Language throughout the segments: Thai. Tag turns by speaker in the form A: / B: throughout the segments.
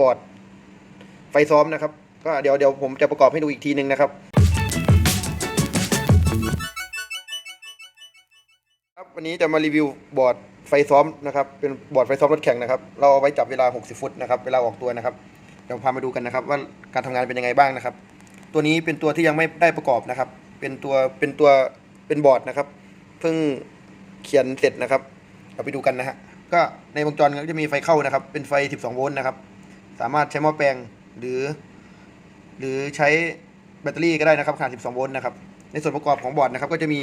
A: บอร์ดไฟซ้อมนะครับ ก็เดี๋ยวเดี๋ยวผมจะประกอบให้ดูอีกทีหนึ่งนะครับครับวันนี้จะมารีวิวบอร์ดไฟซ้อมนะครับเป็นบอร์ดไฟซ้อมรถแข่งนะครับ เราเอาไว้จับเวลา 60 ฟุตนะครับเวลาออกตัวนะครับเดี๋ยวพามาดูกันนะครับ ว่าการทำงานเป็นยังไงบ้างนะครับ ตัวนี้เป็นตัวที่ยังไม่ได้ประกอบนะครับ เป็นตัวเป็นตัวเป็นบอร์ดนะครับเพิ่งเขียนเสร็จนะครับเราไปดูกันนะฮะก็ในวงจรก็จะมีไฟเข้านะครับ เป็นไฟ 12 โวลต์นะครับ สามารถใช้หม้อแปลงหรือ หรือใช้แบตเตอรี่ก็ได้นะครับขนาด 12 โวลต์นะครับ ในส่วนประกอบของบอร์ดนะครับ ก็จะมี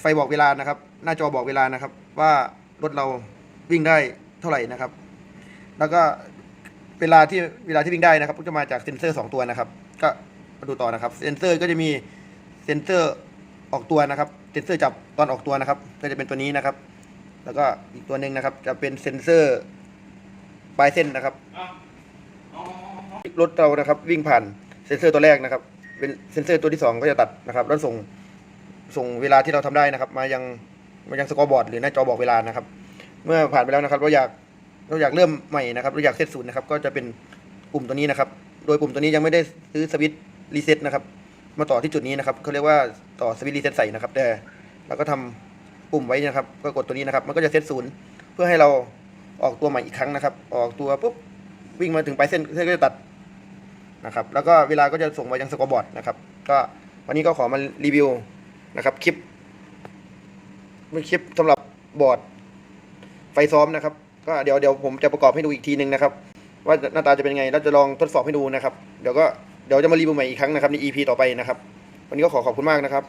A: ไฟบอกเวลานะครับ หน้าจอบอกเวลานะครับ ว่ารถเราวิ่งได้เท่าไหร่นะครับ แล้วก็เวลาที่เวลาที่วิ่งได้นะครับก็จะมาจากเซ็นเซอร์ 2 ตัวนะครับ ก็มาดูต่อนะครับ เซ็นเซอร์ก็จะมีเซ็นเซอร์ออกตัวนะครับ เซ็นเซอร์จับตอนออกตัวนะครับ ก็จะเป็นตัวนี้นะครับ แล้วก็อีกตัวหนึ่งนะครับ จะเป็นเซ็นเซอร์ ปลายเส้นนะครับรถเรานะครับ วิ่งผ่านเซ็นเซอร์ตัวแรกนะครับ เป็นเซ็นเซอร์ตัวที่สองก็จะตัดนะครับ แล้วส่งส่งเวลาที่เราทำได้นะครับ มายังมายังสกอร์บอร์ดหรือหน้าจอบอกเวลานะครับ เมื่อผ่านไปแล้วนะครับ เราอยากเราอยากเริ่มใหม่นะครับเราอยากเซตศูนย์นะครับ ก็จะเป็นปุ่มตัวนี้นะครับ โดยปุ่มตัวนี้ยังไม่ได้ซื้อสวิตช์รีเซ็ตนะครับมาต่อที่จุดนี้นะครับเขาเรียกว่าต่อสวิตช์รีเซ็ตใส่นะครับ แต่เราก็ทำปุ่มไว้นะครับ ก็กดตัวนี้นะครับ มันก็จะเซตศูนย์เพื่อให้เรา ออกตัวใหม่อีกครั้งนะครับ ออกตัวปุ๊บวิ่งมาถึงปลายเส้นเส้นก็จะตัดนะครับ แล้วก็เวลาก็จะส่งมายังสกอร์บอร์ดนะครับ ก็วันนี้ก็ขอมารีวิวนะครับคลิปเป็นคลิปสำหรับบอร์ดไฟซ้อมนะครับ ก็เดี๋ยวเดี๋ยวผมจะประกอบให้ดูอีกทีหนึ่งนะครับ ว่าหน้าตาจะเป็นไงแล้วจะลองทดสอบให้ดูนะครับ เดี๋ยวก็เดี๋ยวจะมารีวิวใหม่อีกครั้งนะครับใน EP ต่อไปนะครับ วันนี้ก็ขอขอบคุณมากนะครับ